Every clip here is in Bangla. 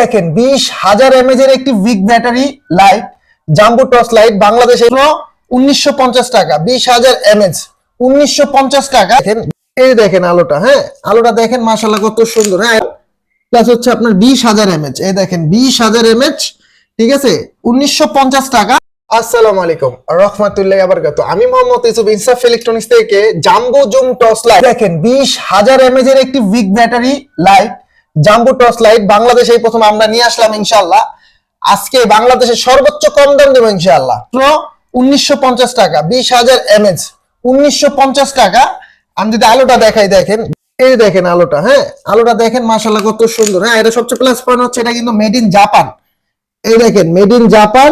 দেখেন বিশ হাজার এমএজ এর একটি week battery light jumbo torch light বাংলাদেশে উনিশশো পঞ্চাশ টাকা, বিশ হাজার এমএজ উনিশশো পঞ্চাশ টাকা। দেখেন, এই দেখেন আলোটা হ্যাঁ? আলোটা দেখেন মাসাল্লাহ কত সুন্দর হ্যাঁ? প্লাস হচ্ছে আপনার বিশ হাজার এমএচ এই দেখেন, বিশ হাজার এমএচ ঠিক আছে? উনিশশো পঞ্চাশ টাকা। আসসালামু আলাইকুম, রহমাতুল্লাহ আবরকাত আমি মোহাম্মদ ইউসুফ, ইনসাফ ইলেকট্রনিক্স থেকে জাম্বো জুম টর্চ লাইট দেখেন, বিশ হাজার এমএজ এর একটি week battery light jumbo torch light বাংলাদেশে প্রথম আমরা নিয়ে আসলাম ইনশাল্লাহ আজকে বাংলাদেশের সর্বোচ্চ কম দাম দেবো ইনশাআল্লাহ। উনিশশো পঞ্চাশ টাকা, বিশ হাজার এমএচ উনিশশো পঞ্চাশ টাকা। আমি যদি আলোটা দেখাই, দেখেন, এই দেখেন আলোটা হ্যাঁ আলোটা দেখেন মাশাল্লাহ কত সুন্দর। হ্যাঁ এটা সবচেয়ে প্লাস পয়েন্ট হচ্ছে, এটা কিন্তু মেড ইন জাপান এই দেখেন মেড ইন জাপান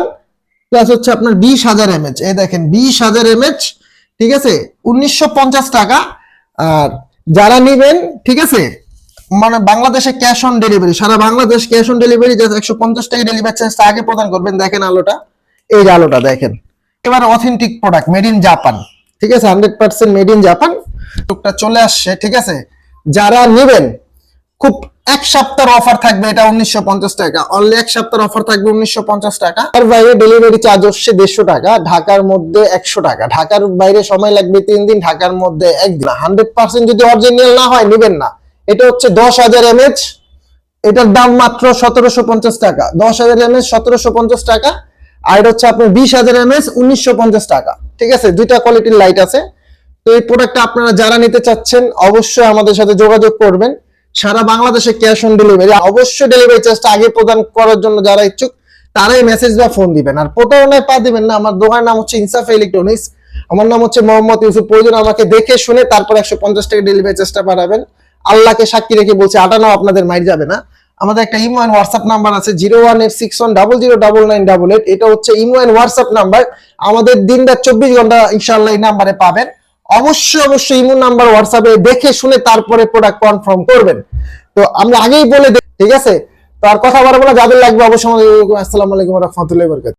প্লাস হচ্ছে আপনার বিশ হাজার এমএচ এই দেখেন, বিশ হাজার এমএচ ঠিক আছে? উনিশশো পঞ্চাশ টাকা। আর যারা নিবেন, ঠিক আছে? মানে বাংলাদেশে ক্যাশ অন ডেলিভারি সারা বাংলাদেশ ক্যাশ অন ডেলিভারি একশো পঞ্চাশ টাকা ডেলিভারি চার্জটা আগে প্রদান করবেন, দেখেন আলোটা। এই আলোটা, দেখেন। এবার authentic product made in Japan ঠিক আছে? Hundred percent made in Japan টুকটা চলে আসছে, ঠিক আছে? যারা নেবেন, খুব এক সপ্তাহের অফার থাকবে, এটা উনিশশো পঞ্চাশ টাকা। অনলি এক সপ্তাহের অফার থাকবে উনিশশো পঞ্চাশ টাকা। আর বাইরে ডেলিভারি চার্জ হচ্ছে দেড়শো টাকা, ঢাকার মধ্যে একশো টাকা। ঢাকার বাইরে সময় লাগবে তিন দিন, ঢাকার মধ্যে একদিন হান্ড্রেড পার্সেন্ট যদি অরিজিনাল না হয়, নেবেন না। এটা হচ্ছে দশ হাজার এমএচ এটার দাম মাত্র সতেরোশো পঞ্চাশ টাকা। দশ হাজার এমএস সতেরোশো পঞ্চাশ টাকা। আর এটা হচ্ছে আপনার বিশ হাজার এমএস উনিশশো পঞ্চাশ টাকা। ঠিক আছে? দুইটা কোয়ালিটির লাইট আছে। তো এই প্রোডাক্টটা আপনারা যারা নিতে চাচ্ছেন, অবশ্যই আমাদের সাথে যোগাযোগ করবেন। সারা বাংলাদেশে ক্যাশ অন ডেলিভারি অবশ্যই ডেলিভারি চার্জটা আগে প্রদান করার জন্য যারা ইচ্ছুক, তারাই মেসেজ বা ফোন দিবেন। আর প্রতারণায় পা দিবেন না। আমার দোকানের নাম হচ্ছে ইনসাফ ইলেকট্রনিক্স আমার নাম হচ্ছে মোহাম্মদ ইউসুফ। প্রয়োজন আমাকে দেখে শুনে তারপর একশো পঞ্চাশ টাকা ডেলিভারি চার্জটা পাঠাবেন আল্লাহকে সাক্ষী রেখে বলছে আটানাও আপনাদের মাইর যাবে না। আমাদের একটা ইমো অ্যান্ড হোয়াটসঅ্যাপ নাম্বার আছে, zero one eight six one double zero double nine double eight. এটা হচ্ছে ইমো অ্যান্ড হোয়াটসঅ্যাপ নাম্বার। আমাদের দিন চব্বিশ ঘণ্টা ইনশাল্লাহ এই নাম্বারে পাবেন। অবশ্যই অবশ্যই ইমো নাম্বার হোয়াটসঅ্যাপে দেখে শুনে তারপরে প্রোডাক্ট কনফার্ম করবেন। তো আমরা আগেই বলে ঠিক আছে? তো আর কথা বলব না, যাদের লাগবে অবশ্যই আসসালামু আলাইকুম রহমতুল্লাহ বরকাত